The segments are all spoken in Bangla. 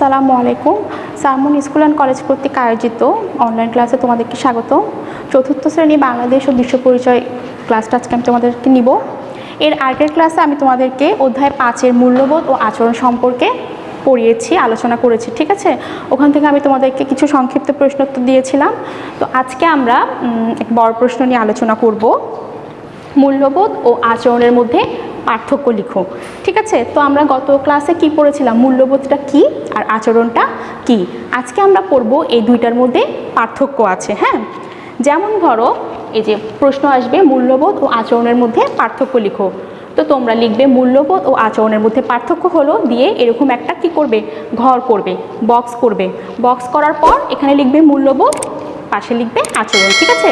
আসসালামু আলাইকুম। সারমন স্কুল অ্যান্ড কলেজ কর্তৃক আয়োজিত অনলাইন ক্লাসে তোমাদেরকে স্বাগত। চতুর্থ শ্রেণি বাংলাদেশ ও বিশ্ব পরিচয় ক্লাসটা আজকে আমি তোমাদেরকে নিব। এর আগের ক্লাসে আমি তোমাদেরকে অধ্যায় পাঁচের মূল্যবোধ ও আচরণ সম্পর্কে পড়িয়েছি, আলোচনা করেছি, ঠিক আছে? ওখান থেকে আমি তোমাদেরকে কিছু সংক্ষিপ্ত প্রশ্নোত্তর দিয়েছিলাম। তো আজকে আমরা এক বড় প্রশ্ন নিয়ে আলোচনা করব। মূল্যবোধ ও আচরণের মধ্যে পার্থক্য লিখো ঠিক আছে? তো আমরা গত ক্লাসে কি পড়েছিলাম? মূল্যবোধটা কি আর আচরণটা কি? আজকে আমরা পড়ব এই দুইটার মধ্যে পার্থক্য আছে হ্যাঁ? যেমন ধরো, এই যে প্রশ্ন আসবে, মূল্যবোধ ও আচরণের মধ্যে পার্থক্য লিখো। তো তোমরা লিখবে, মূল্যবোধ ও আচরণের মধ্যে পার্থক্য হলো দিয়ে এরকম একটা কি করবে? ঘর করবে বক্স করবে। বক্স করার পর এখানে লিখবে মূল্যবোধ, পাশে লিখবে আচরণ, ঠিক আছে?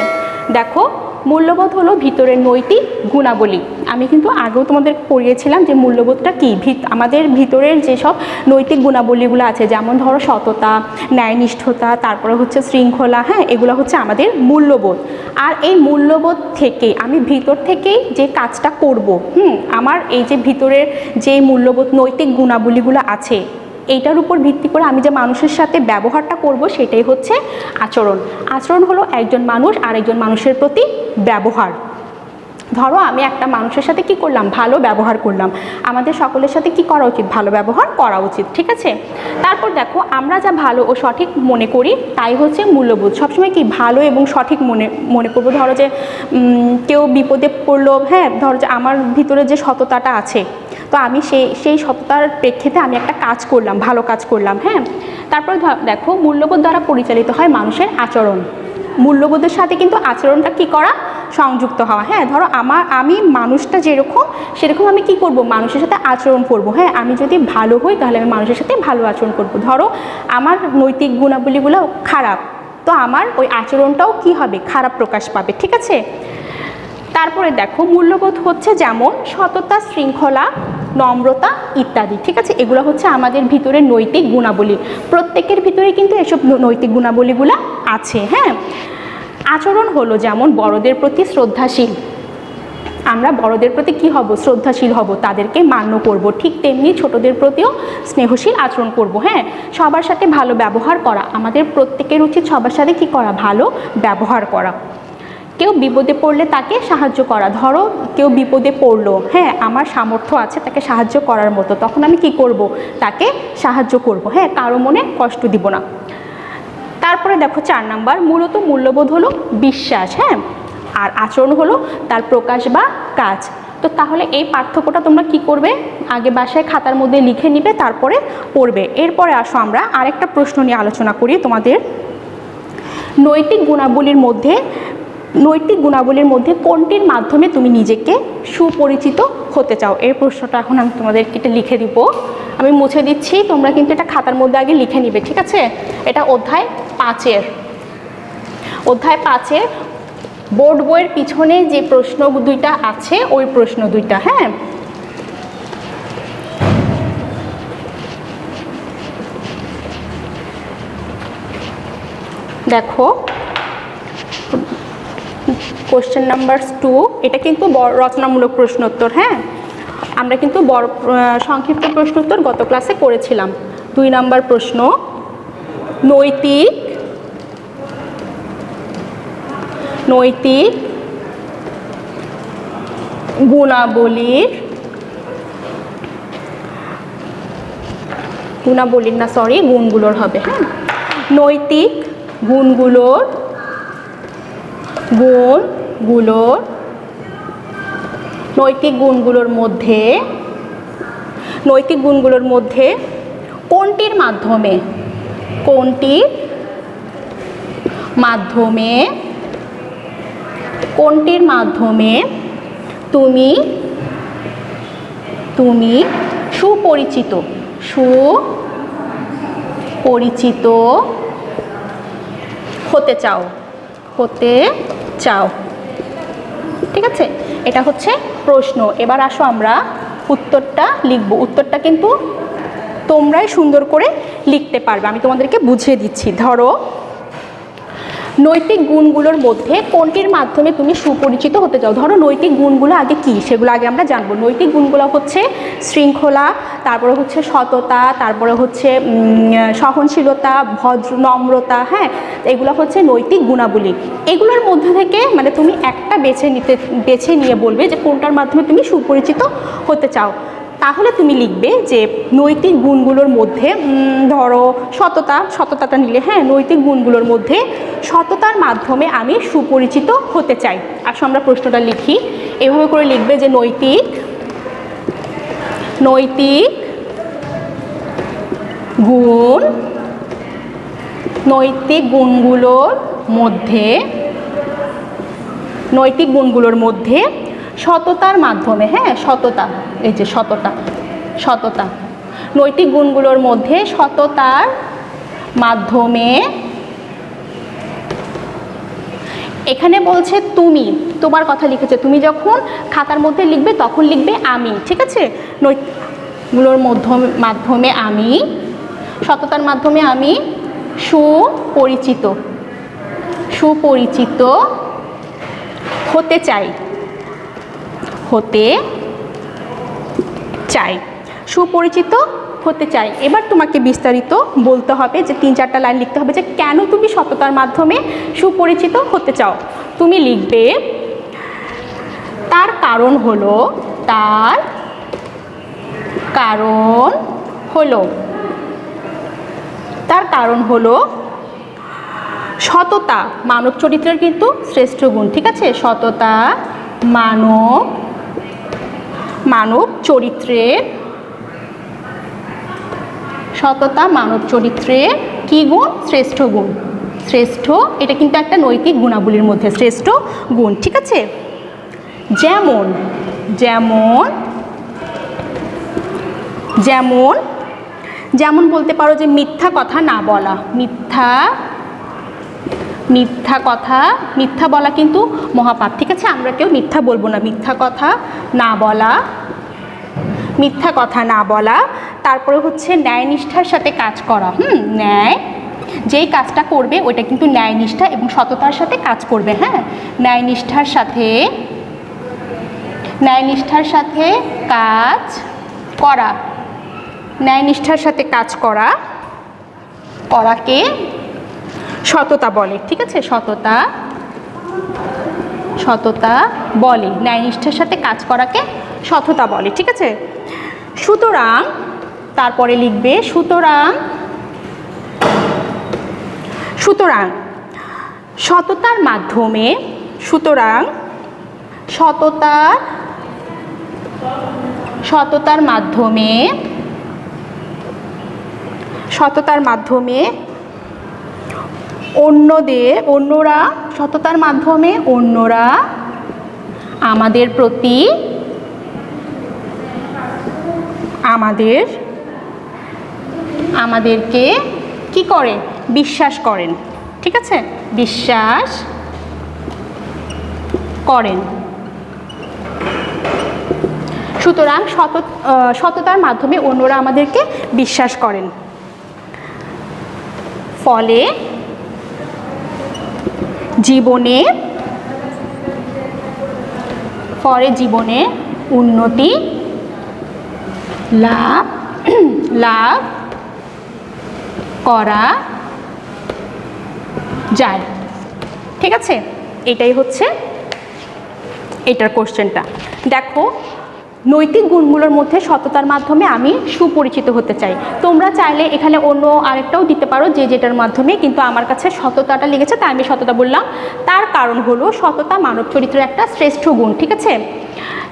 দেখো মূল্যবোধ হলো ভিতরের নৈতিক গুণাবলী। আমি কিন্তু আগেও তোমাদের পড়িয়েছিলাম যে মূল্যবোধটা কী? আমাদের ভিতরের যেসব নৈতিক গুণাবলীগুলো আছে, যেমন ধরো সততা, ন্যায়নিষ্ঠতা, তারপরে হচ্ছে শৃঙ্খলা হ্যাঁ এগুলো হচ্ছে আমাদের মূল্যবোধ। আর এই মূল্যবোধ থেকে, আমি ভিতর থেকেই যে কাজটা করব, হুম, আমার এই যে ভিতরের যে মূল্যবোধ, নৈতিক গুণাবলীগুলো আছে এইটার উপর ভিত্তি করে আমি যে মানুষের সাথে ব্যবহারটা করব সেটাই হচ্ছে আচরণ। আচরণ হলো একজন মানুষ আরেকজন মানুষের প্রতি ব্যবহার। ধরো আমি একটা মানুষের সাথে কি করলাম? ভালো ব্যবহার করলাম। আমাদের সকলের সাথে কি করা উচিত? ভালো ব্যবহার করা উচিত, ঠিক আছে? তারপর দেখো, আমরা যা ভালো ও সঠিক মনে করি, তাই হচ্ছে মূল্যবোধ। সবসময় কি ভালো এবং সঠিক মনে মনে করব। ধরো যে কেউ বিপদে পড়ল হ্যাঁ? ধরো যে আমার ভিতরে যে সততাটা আছে তো আমি সেই সেই সততার প্রেক্ষিতে আমি একটা কাজ করলাম, ভালো কাজ করলাম হ্যাঁ? তারপর দেখো, মূল্যবোধ দ্বারা পরিচালিত হয় মানুষের আচরণ। মূল্যবোধের সাথে কিন্তু আচরণটা কি করা? সংযুক্ত হওয়া হ্যাঁ? ধরো আমার, আমি মানুষটা যেরকম, সেরকম আমি কি করব? মানুষের সাথে আচরণ করব হ্যাঁ? আমি যদি ভালো হই, তাহলে আমি মানুষের সাথে ভালো আচরণ করব। ধরো, আমার নৈতিক গুণাবলীগুলো খারাপ, তো আমার ওই আচরণটাও কি হবে? খারাপ প্রকাশ পাবে, ঠিক আছে? তারপরে দেখো, মূল্যবোধ হচ্ছে যেমন সততা, শৃঙ্খলা, নম্রতা ইত্যাদি, ঠিক আছে? এগুলো হচ্ছে আমাদের ভিতরে নৈতিক গুণাবলী। প্রত্যেকের ভিতরে কিন্তু এসব নৈতিক গুণাবলীগুলো আছে হ্যাঁ? আচরণ হলো যেমন বড়দের প্রতি শ্রদ্ধাশীল। আমরা বড়দের প্রতি কি হব? শ্রদ্ধাশীল হব, তাদেরকে মান্য করব। ঠিক তেমনি ছোটদের প্রতিও স্নেহশীল আচরণ করব হ্যাঁ? সবার সাথে ভালো ব্যবহার করা। আমাদের প্রত্যেকের উচিত সবার সাথে কি করা? ভালো ব্যবহার করা। কেউ বিপদে পড়লে তাকে সাহায্য করা। ধরো কেউ বিপদে পড়ল হ্যাঁ আমার সামর্থ্য আছে তাকে সাহায্য করার মতো, তখন আমি কি করব? তাকে সাহায্য করব হ্যাঁ কারও মনে কষ্ট দিব না। তারপরে দেখো চার নাম্বার, মূলত মূল্যবোধ হলো বিশ্বাস হ্যাঁ আর আচরণ হলো তার প্রকাশ বা কাজ। তো তাহলে এই পার্থক্যটা তোমরা কি করবে? আগে বাসায় খাতার মধ্যে লিখে নিবে, তারপরে পড়বে। এরপরে আসো আমরা আরেকটা প্রশ্ন নিয়ে আলোচনা করি তোমাদের। নৈতিক গুণাবলীর মধ্যে নৈতিক গুণাবলীর মধ্যে কোনটির মাধ্যমে তুমি নিজেকে সুপরিচিত হতে চাও? এই প্রশ্নটা এখন আমি তোমাদেরকে এটা লিখে দিব। আমি মুছে দিচ্ছি, তোমরা কিন্তু এটা খাতার মধ্যে আগে লিখে নিবে, ঠিক আছে? এটা অধ্যায় পাঁচের। অধ্যায় পাঁচের বোর্ড বইয়ের পিছনে যে প্রশ্ন দুইটা আছে, ওই প্রশ্ন দুইটা হ্যাঁ? দেখো কোশ্চেন নাম্বার টু এটা কিন্তু রচনামূলক প্রশ্নোত্তর হ্যাঁ? আমরা কিন্তু বড় সংক্ষিপ্ত প্রশ্নোত্তর গত ক্লাসে করেছিলাম। দুই নাম্বার প্রশ্ন, নৈতিক নৈতিক গুণাবলীর গুণাবলীর না সরি গুণগুলোর হবে হ্যাঁ? নৈতিক গুণগুলোর গুণগুলোর নৈতিক গুণগুলোর মধ্যে, নৈতিক গুণগুলোর মধ্যে কোনটির মাধ্যমে কোনটির মাধ্যমে কোনটির মাধ্যমে তুমি তুমি সুপরিচিত সুপরিচিত হতে চাও হতে চাও। ঠিক আছে? এটা হচ্ছে প্রশ্ন। এবার আসো আমরা উত্তরটা লিখব। উত্তরটা কিন্তু তোমরাই সুন্দর করে লিখতে পারবে। আমি তোমাদেরকে বুঝিয়ে দিচ্ছি। ধরো নৈতিক গুণগুলোর মধ্যে কোনটির মাধ্যমে তুমি সুপরিচিত হতে চাও? ধরো নৈতিক গুণগুলো আগে কি? সেগুলো আগে আমরা জানব। নৈতিক গুণগুলো হচ্ছে শৃঙ্খলা, তারপরে হচ্ছে সততা, তারপরে হচ্ছে সহনশীলতা, ভদ্র, নম্রতা হ্যাঁ? এগুলো হচ্ছে নৈতিক গুণাবলী। এগুলোর মধ্যে থেকে মানে তুমি একটা বেছে নিতে, বেছে নিয়ে বলবে যে কোনটার মাধ্যমে তুমি সুপরিচিত হতে চাও। তাহলে তুমি লিখবে যে নৈতিক গুণগুলোর মধ্যে ধরো সততা, সততাটা নিলে হ্যাঁ নৈতিক গুণগুলোর মধ্যে সততার মাধ্যমে আমি সুপরিচিত হতে চাই। আসো আমরা প্রশ্নটা লিখি। এভাবে করে লিখবে যে নৈতিক নৈতিক গুণ, নৈতিক গুণগুলোর মধ্যে, নৈতিক গুণগুলোর মধ্যে সততার মাধ্যমে হ্যাঁ সততা, এই যে সততা সততা। নৈতিক গুণগুলোর মধ্যে সততার মাধ্যমে এখানে বলছে তুমি, তোমার কথা লিখেছে, তুমি যখন খাতার মধ্যে লিখবে তখন লিখবে আমি, ঠিক আছে? নৈতিকগুলোর মাধ্যমে মাধ্যমে আমি, সততার মাধ্যমে আমি সুপরিচিত সুপরিচিত হতে চাই। হতে চাই, সুপরিচিত হতে চাই। এবার তোমাকে বিস্তারিত বলতে হবে যে তিন চারটা লাইন লিখতে হবে যে কেন তুমি সততার মাধ্যমে সুপরিচিত হতে চাও। তুমি লিখবে, তার কারণ হলো, তার কারণ হলো, তার কারণ হলো সততা। মানব চরিত্রের কিন্তু শ্রেষ্ঠ গুণ, ঠিক আছে? সততা, মানব মানব চরিত্রের সততা মানব চরিত্রের কি গুণ? শ্রেষ্ঠ গুণ। শ্রেষ্ঠ, এটা কিন্তু একটা নৈতিক গুণাবলীর মধ্যে শ্রেষ্ঠ গুণ, ঠিক আছে? যেমন যেমন যেমন যেমন বলতে পারো যে মিথ্যা কথা না বলা, মিথ্যা মিথ্যা কথা, মিথ্যা বলা কিন্তু মহাপাপ। ঠিক আছে? আমরা কেউ মিথ্যা বলব না। মিথ্যা কথা না বলা, মিথ্যা কথা না বলা, তারপরে হচ্ছে ন্যায়নিষ্ঠার সাথে কাজ করা। হুম, ন্যায়, যেই কাজটা করবে ওইটা কিন্তু ন্যায়নিষ্ঠা এবং সততার সাথে কাজ করবে। হ্যাঁ? ন্যায়নিষ্ঠার সাথে ন্যায়নিষ্ঠার সাথে কাজ করা। ন্যায়নিষ্ঠার সাথে কাজ করা। করাকে সততা বলে, ঠিক আছে? সততা সততা বলে। ন্যায়নিষ্ঠার সাথে কাজ করাকে সততা বলে, ঠিক আছে? সুতরাং, তারপরে লিখবে, সুতরাং সুতরাং, সততার মাধ্যমে, সুতরাং, সততার সততার মাধ্যমে সততার মাধ্যমে অন্যদের, অন্যরা, সততার মাধ্যমে অন্যরা আমাদের প্রতি, আমাদের, আমাদেরকে কি করে? বিশ্বাস করেন। ঠিক আছে? বিশ্বাস করেন। সুতরাং সত সততার মাধ্যমে অন্যরা আমাদেরকে বিশ্বাস করেন। ফলে জীবনে, পরে জীবনে উন্নতি লাভ লাভ করা যায়। ঠিক আছে? এটাই হচ্ছে এটার কোশ্চেনটা দেখো নৈতিক গুণগুলোর মধ্যে সততার মাধ্যমে আমি সুপরিচিত হতে চাই। তোমরা চাইলে এখানে অন্য আরেকটাও দিতে পারো যে যেটার মাধ্যমে কিন্তু আমার কাছে সততাটা লেগেছে, তাই আমি সততা বললাম। তার কারণ হলো সততা মানব চরিত্রের একটা শ্রেষ্ঠ গুণ, ঠিক আছে?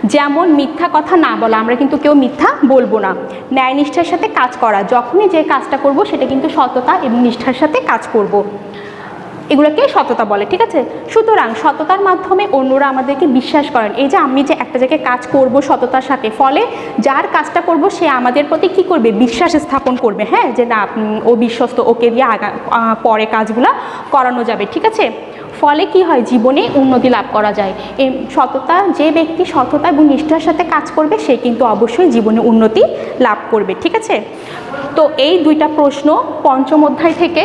যেমন মিথ্যা কথা না বলা, আমরা কিন্তু কেউ মিথ্যা বলব না। ন্যায় নিষ্ঠার সাথে কাজ করা, যখনই যে কাজটা করব সেটা কিন্তু সততা এবং নিষ্ঠার সাথে কাজ করব। এগুলোকে সততা বলে, ঠিক আছে? সুতরাং সততার মাধ্যমে অন্যরা আমাদেরকে বিশ্বাস করেন। এই যে আমি যে একটা জায়গায় কাজ করব সততার সাথে, ফলে যার কাজটা করব সে আমাদের প্রতি কি করবে? বিশ্বাস স্থাপন করবে হ্যাঁ? যে না ও বিশ্বস্ত, ওকে দিয়ে আগা পরে কাজগুলো করানো যাবে, ঠিক আছে? ফলে কি হয়? জীবনে উন্নতি লাভ করা যায়। এই সততা, যে ব্যক্তি সততা এবং নিষ্ঠার সাথে কাজ করবে, সে কিন্তু অবশ্যই জীবনে উন্নতি লাভ করবে, ঠিক আছে? তো এই দুইটা প্রশ্ন পঞ্চম অধ্যায় থেকে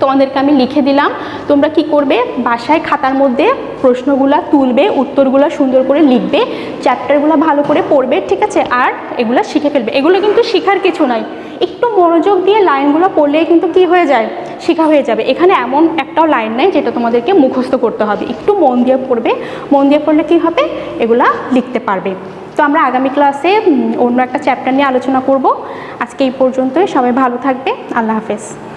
তোমাদেরকে আমি লিখে দিলাম। তোমরা কি করবে? বাসায় খাতার মধ্যে প্রশ্নগুলো তুলবে, উত্তরগুলো সুন্দর করে লিখবে, চ্যাপ্টারগুলো ভালো করে পড়বে, ঠিক আছে? আর এগুলো শিখে ফেলবে। এগুলো কিন্তু শেখার কিছু নাই। একটু মনোযোগ দিয়ে লাইনগুলো পড়লেই কিন্তু কি হয়ে যায়? শেখা হয়ে যাবে। এখানে এমন একটাও লাইন নেই যেটা তোমাদেরকে মুখস্থ করতে হবে। একটু মন দিয়ে পড়বে। মন দিয়ে পড়লে কী হবে? এগুলা লিখতে পারবে। তো আমরা আগামী ক্লাসে অন্য একটা চ্যাপ্টার নিয়ে আলোচনা করব। আজকে এই পর্যন্তই। সবাই ভালো থাকবে। আল্লাহ হাফেজ।